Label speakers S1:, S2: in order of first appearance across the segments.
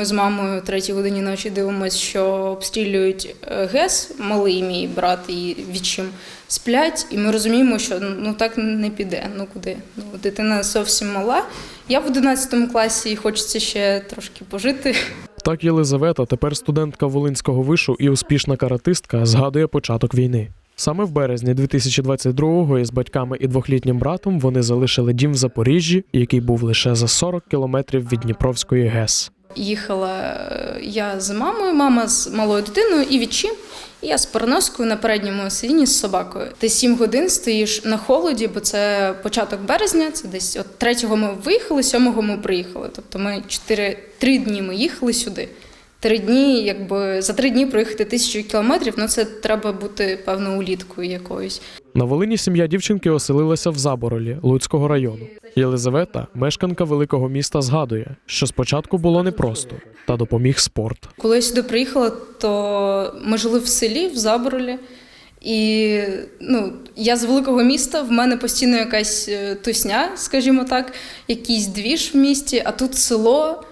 S1: Ми з мамою о третій годині ночі дивимося, що обстрілюють е, ГЕС, малий мій брат і відчим сплять, і ми розуміємо, що ну так не піде. Ну куди? Ну дитина зовсім мала. Я в 11 класі і хочеться ще трошки пожити.
S2: Так Єлизавета, тепер студентка Волинського вишу і успішна каратистка, згадує початок війни. Саме в березні 2022-го із батьками і двохлітнім братом вони залишили дім в Запоріжжі, який був лише за 40 кілометрів від Дніпровської ГЕС.
S1: Їхала е, я з мамою, мама з малою дитиною і відчим. І я з переноскою на передньому сидінні з собакою. Ти сім годин стоїш на холоді, бо це початок березня. Це десь от третього ми виїхали, сьомого ми приїхали. Тобто ми чотири три дні ми їхали сюди. Три дні, якби за три дні проїхати тисячу кілометрів. Ну це треба бути певно уліткою якоюсь.
S2: На Волині сім'я дівчинки оселилася в Заборолі Луцького району. Єлизавета, мешканка великого міста, згадує, що спочатку було непросто, та допоміг спорт.
S1: Коли я сюди приїхала, то ми жили в селі, в Заборолі. І ну, я з великого міста, в мене постійно якась е, тусня, скажімо так, якийсь двіж в місті, а тут село,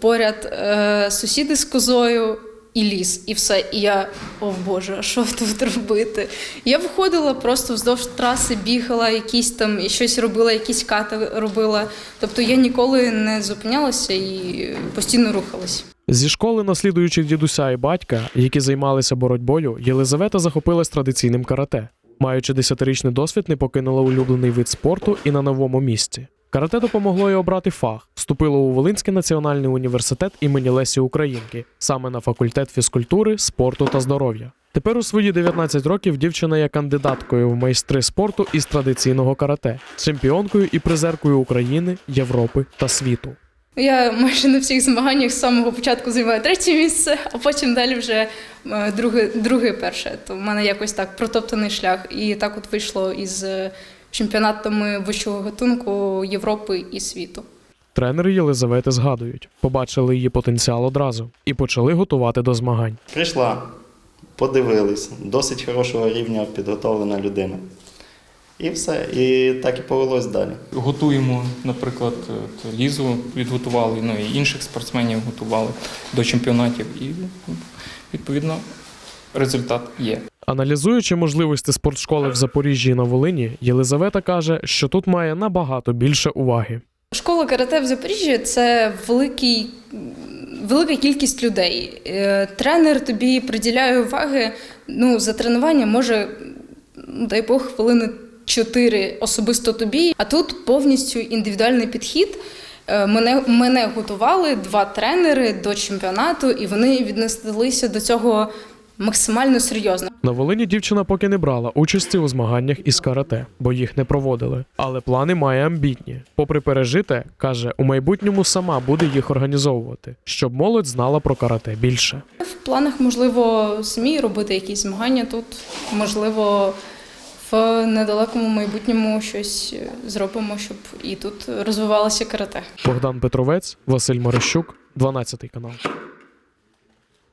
S1: поряд е, сусіди з козою і ліс, і все. І я, о Боже, а що тут робити? Я виходила просто вздовж траси, бігала, якісь там і щось робила, якісь кати робила. Тобто я ніколи не зупинялася і постійно рухалась.
S2: Зі школи, наслідуючи дідуся і батька, які займалися боротьбою, Єлизавета захопилась традиційним карате. Маючи десятирічний досвід, не покинула улюблений вид спорту і на новому місці. Карате допомогло їй обрати фах. Вступила у Волинський національний університет імені Лесі Українки, саме на факультет фізкультури, спорту та здоров'я. Тепер у свої 19 років дівчина є кандидаткою в майстри спорту із традиційного карате, чемпіонкою і призеркою України, Європи та світу.
S1: Я майже на всіх змаганнях з самого початку займаю третє місце, а потім далі вже е, друге, друге перше. То в мене якось так протоптаний шлях. І так от вийшло із е, чемпіонатами вищого гатунку Європи і світу.
S2: Тренери Єлизавети згадують, побачили її потенціал одразу і почали готувати до змагань.
S3: Прийшла, подивились, досить хорошого рівня підготовлена людина. І все. І так і повелось далі.
S4: Готуємо, наприклад, Лізу підготували, ну і інших спортсменів готували до чемпіонатів. І відповідно результат є.
S2: Аналізуючи можливості спортшколи в Запоріжжі і на Волині, Єлизавета каже, що тут має набагато більше уваги.
S1: Школа карате в Запоріжжі це великий, велика кількість людей. Е, Тренер тобі приділяє уваги. Ну, за тренування може, ну, дай Бог, хвилини чотири особисто тобі. А тут повністю індивідуальний підхід. Е, Мене, мене готували два тренери до чемпіонату, і вони віднеслися до цього максимально серйозно.
S2: На Волині дівчина поки не брала участі у змаганнях із карате, бо їх не проводили. Але плани має амбітні. Попри пережите, каже, у майбутньому сама буде їх організовувати, щоб молодь знала про карате більше.
S1: В планах, можливо, самі робити якісь змагання тут, можливо, в недалекому майбутньому щось зробимо, щоб і тут розвивалося карате.
S2: Богдан Петровець, Василь Марищук, 12 канал.